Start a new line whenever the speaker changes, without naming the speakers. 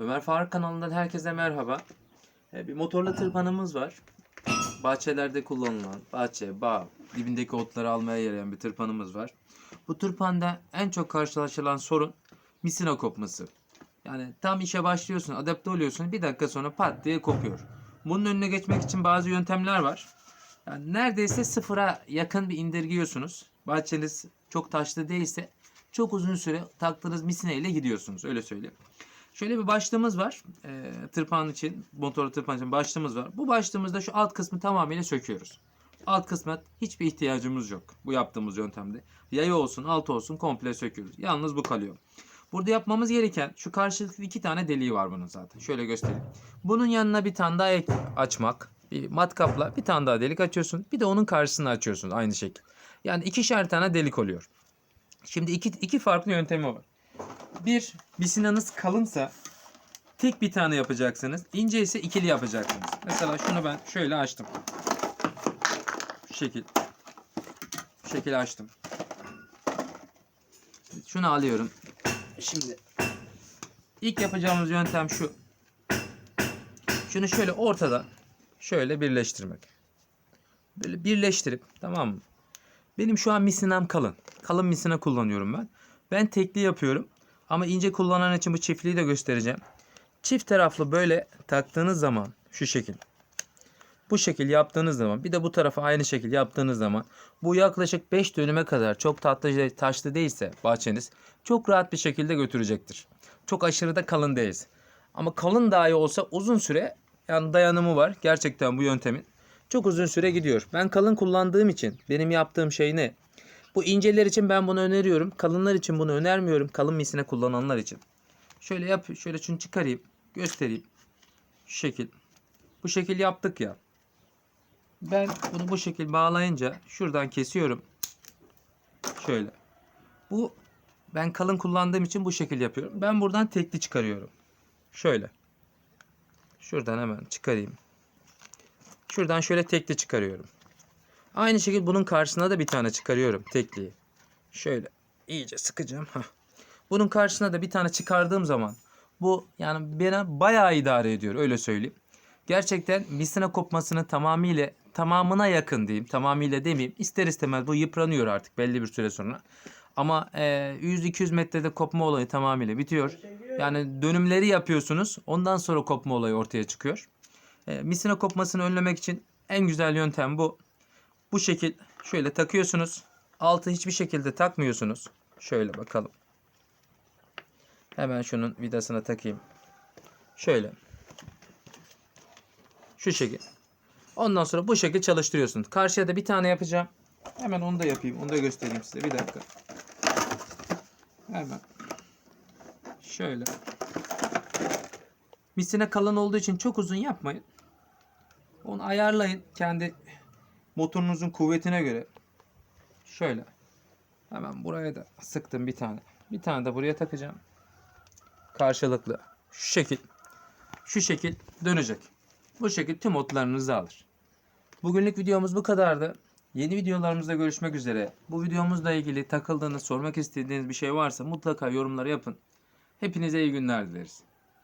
Ömer Faruk kanalından herkese merhaba. Ee, Bir motorlu tırpanımız var. Bahçelerde kullanılan, bahçe, bağ, dibindeki otları almaya yarayan bir tırpanımız var. Bu tırpanda en çok karşılaşılan sorun misina kopması. Yani tam işe başlıyorsun, adapte oluyorsun, bir dakika sonra pat diye kopuyor. Bunun önüne geçmek için bazı yöntemler var. Yani neredeyse sıfıra yakın bir indirgiyorsunuz. Bahçeniz çok taşlı değilse çok uzun süre taktığınız misine ile gidiyorsunuz öyle söyleyeyim. Şöyle bir başlığımız var. E, tırpan için, motorlu tırpan için başlığımız var. Bu başlığımızda şu alt kısmı tamamıyla söküyoruz. Alt kısmına hiçbir ihtiyacımız yok bu yaptığımız yöntemde. Yayı olsun, alt olsun komple söküyoruz. Yalnız bu kalıyor. Burada yapmamız gereken şu karşılıklı iki tane deliği var bunun zaten. Şöyle göstereyim. Bunun yanına bir tane daha ek açmak. Bir matkapla bir tane daha delik açıyorsun. Bir de onun karşısını açıyorsun aynı şekilde. Yani ikişer tane delik oluyor. Şimdi iki, iki farklı yöntemi var. Bir, bisinanız kalınsa tek bir tane yapacaksınız. İnce ise ikili yapacaksınız. Mesela şunu ben şöyle açtım. Şu şekil. Şu şekil açtım. Şunu alıyorum. Şimdi ilk yapacağımız yöntem şu. Şunu şöyle ortada şöyle birleştirmek. Böyle birleştirip tamam mı? Benim şu an misinem kalın. Kalın misina kullanıyorum ben. Ben tekli yapıyorum. Ama ince kullanan için bu çiftliği de göstereceğim. Çift taraflı böyle taktığınız zaman şu şekil. Bu şekil yaptığınız zaman bir de bu tarafa aynı şekil yaptığınız zaman bu yaklaşık 5 dönüme kadar çok tatlı taşlı değilse bahçeniz çok rahat bir şekilde götürecektir. Çok aşırı da kalın değiliz. Ama kalın dahi olsa uzun süre yani dayanımı var gerçekten bu yöntemin. Çok uzun süre gidiyor. Ben kalın kullandığım için benim yaptığım şey ne? Bu inceler için ben bunu öneriyorum. Kalınlar için bunu önermiyorum. Kalın misine kullananlar için. Şöyle yap, şöyle şunu çıkarayım, göstereyim. Şu şekil. Bu şekil yaptık ya. Ben bunu bu şekil bağlayınca şuradan kesiyorum. Şöyle. Bu ben kalın kullandığım için bu şekil yapıyorum. Ben buradan tekli çıkarıyorum. Şöyle. Şuradan hemen çıkarayım. Şuradan şöyle tekli çıkarıyorum. Aynı şekilde bunun karşısına da bir tane çıkarıyorum tekliyi. Şöyle iyice sıkacağım. Bunun karşısına da bir tane çıkardığım zaman bu yani bana bayağı idare ediyor öyle söyleyeyim. Gerçekten misina kopmasının tamamıyla tamamına yakın diyeyim. Tamamıyla demeyeyim. İster istemez bu yıpranıyor artık belli bir süre sonra. Ama e, 100-200 metrede kopma olayı tamamıyla bitiyor. Yani dönümleri yapıyorsunuz. Ondan sonra kopma olayı ortaya çıkıyor. E, misina kopmasını önlemek için en güzel yöntem bu. Bu şekil şöyle takıyorsunuz. Altı hiçbir şekilde takmıyorsunuz. Şöyle bakalım. Hemen şunun vidasına takayım. Şöyle. Şu şekil. Ondan sonra bu şekil çalıştırıyorsunuz. Karşıya da bir tane yapacağım. Hemen onu da yapayım. Onu da göstereyim size. Bir dakika. Hemen. Şöyle. Misine kalın olduğu için çok uzun yapmayın. Onu ayarlayın kendi motorunuzun kuvvetine göre. Şöyle. Hemen buraya da sıktım bir tane. Bir tane de buraya takacağım. Karşılıklı. Şu şekil. Şu şekil dönecek. Bu şekil tüm otlarınızı alır. Bugünlük videomuz bu kadardı. Yeni videolarımızda görüşmek üzere. Bu videomuzla ilgili takıldığınız, sormak istediğiniz bir şey varsa mutlaka yorumlara yapın. Hepinize iyi günler dileriz.